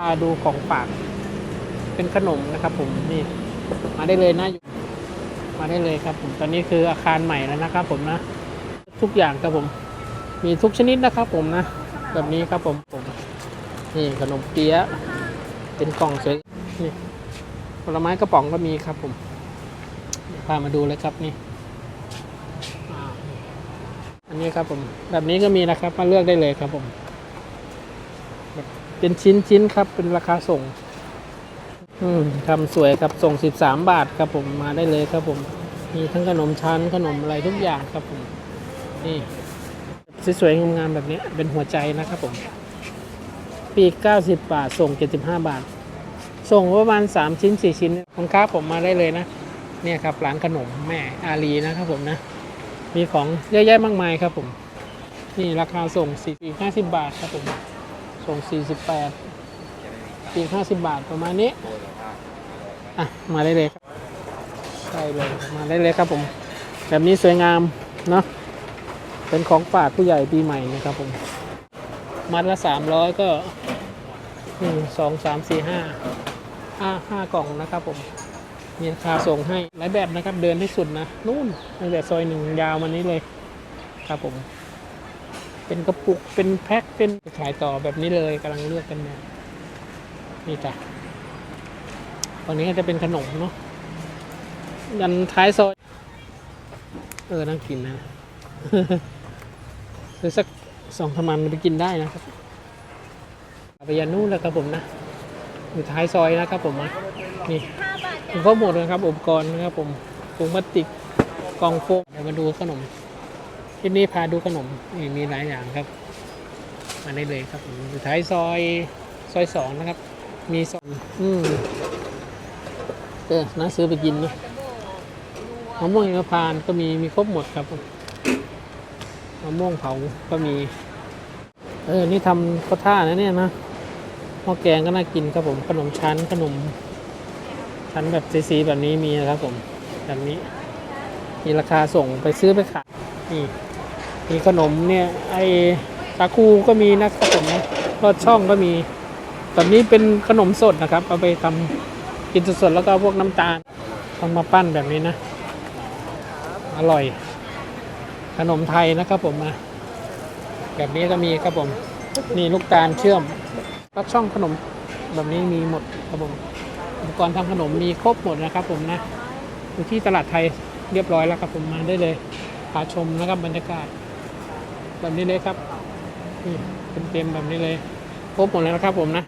พาดูของฝากเป็นขนมนะครับ ผมนี่มาได้เลยนะมาได้เลยครับผมตอนนี้คืออาคารใหม่แล้วนะครับ ผมนะ ทุกอย่างครับผม มีทุกชนิดนะครับ ผมนะ แบบนี้ครับผมผมนี่ขนมเปี๊ยะเป็นกล่องสวยนี่ผลไม้กระป๋องก็มีครับผมพามาดูเลยครับนี่อันนี้ครับผม แบบนี้ก็มีนะครับ มาเลือกได้เลยครับผม เป็นชิ้นชิ้นครับ เป็นราคาส่ง อืมทำสวยครับ ส่ง 13 บาทครับผม มาได้เลยครับผม มีทั้งขนมชั้นขนมอะไรทุกอย่างครับผม นี่สวยๆงามๆแบบนี้ เป็นหัวใจนะครับผม ปีก90 บาท ส่ง 75 บาท ส่งประมาณ 3 ชิ้น 4 ชิ้นคุณค้าผมมาได้เลยนะ เนี่ยครับร้านขนมแม่อารีนะครับผมนะ มีของเยอะแยะมากมายครับผม นี่ราคาส่ง4 50 บาทครับผม ส่ง 48ปีก50 บาทประมาณนี้อะมาได้เลยครับใช่เลยมาได้เลยครับผม แบบนี้สวยงามเนาะเป็นของฝากผู้ใหญ่ปีใหม่นะครับผมมัดละสามร้อยก็หนึ่งสองสามสี่ห้าห้าห้ากล่องนะครับผมมีราคาส่งให้หลายแบบนะครับเดินให้สุดนะนู่นตั้งแต่ซอยหนึ่งยาวมานี้เลยครับผม เป็นกระปุกเป็นแพ็คเป็นขายต่อแบบนี้เลยกำลังเลือกกันเนี่ยนี่จ้ะตอนนี้ก็จะเป็นขนมเนาะยันท้ายซอยเออนั่งกินนะซื้อสักสองสมันไปกินได้นะครับไปยันนู่นแล้วครับผมนะอยู่ท้ายซอยนะครับผมนะนี่มีครบหมดนะครับอุปกรณ์นะครับผมถุงพลาสติกกล่องโฟมเดี๋ยวมาดูขนม ลิปนี้พาดูขนมนี่มีหลายอย่างครับ มาได้เลยครับผมอยู่ท้ายซอยซอยสองนะครับ มีสองอืมเออน่าซื้อไปกินนะมะม่วงหิมพานก็มีมีครบหมดครับมมะม่วงเผาก็มี เออ นี่ทำข้าวท่านะเนี่ยนะหม้อแกงก็น่ากินครับผมขนมชั้นขนม ชั้นแบบสีๆแบบนี้มีนะครับผม แบบนี้ มีราคาส่งไปซื้อไปขายนี่ มีขนมเนี่ยไอสาคูก็มีนะครับผมรอดช่องก็มีแบบนี้เป็นขนมสดนะครับ เอาไปทำกินสดๆแล้วก็พวกน้ำตาลทำมาปั้นแบบนี้นะ อร่อย ขนมไทยนะครับผมมาแบบนี้ก็มีครับผมนี่ลูกตาลเชื่อมรัดช่องขนมแบบนี้มีหมดครับผมอุปกรณ์ทำขนมมีครบหมดนะครับ ผมนะอยู่ที่ตลาดไทยเรียบร้อยแล้วครับผมมาได้เลยพาชมนะครับบรรยากาศ แบบนี้เลยครับนี่เป็นเต็มๆแบบนี้เลยครบหมดแล้วครับผมนะ